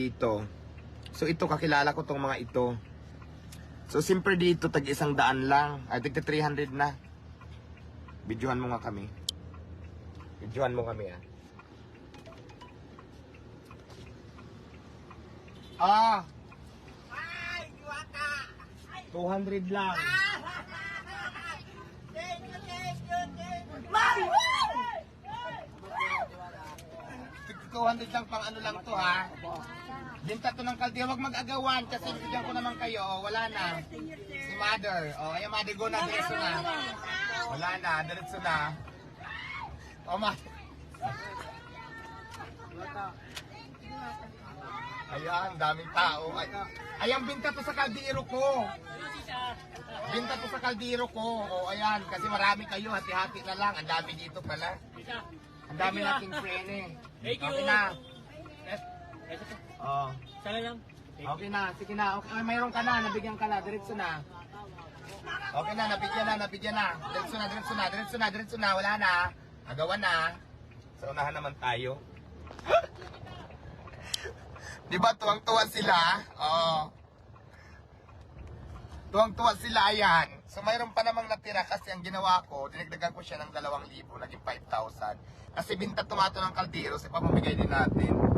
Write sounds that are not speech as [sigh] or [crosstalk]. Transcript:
Dito. So ito, kakilala ko tong mga ito. So simple dito, tag isang daan lang. Ay, tag 300 na. Videohan mo nga kami. Videohan mo kami ah. Ah! 200 lang. Tig- 200 lang pang ano lang to ha. Binta to ng kaldi. Huwag mag-agawan kasi bigyan ko naman kayo. Oh, wala na. Si mother. Oh, ayan mother, go na. Diretso na. Wala na. Diretso na. Oh, ma. Ayan, daming tao. Ay, ayan, binta to sa kaldero ko. Binta to sa kaldero ko. O, ayan, kasi marami kayo. Hati-hati na lang. Ang dami dito pala. Ang dami nating prene. Thank you. [laughs] Okay na. Eh, Oh. Sana lang. Okay na, sige na. Okay, ah, mayroon ka na, nabigyan ka na, diretso na. Okay na, nabigyan na, nabigyan na. Diretso na, diretso na, diretso na, diretso na, wala na. Agawan na. Sa unahan naman tayo. [laughs] Di ba tuwang-tuwa sila? Oo. Tuwang-tuwa sila, ayan. So mayroon pa namang natira kasi ang ginawa ko, dinagdagan ko siya ng 2,000, naging 5,000. Kasi binta tumato ng kaldero, so ipamamigay din natin.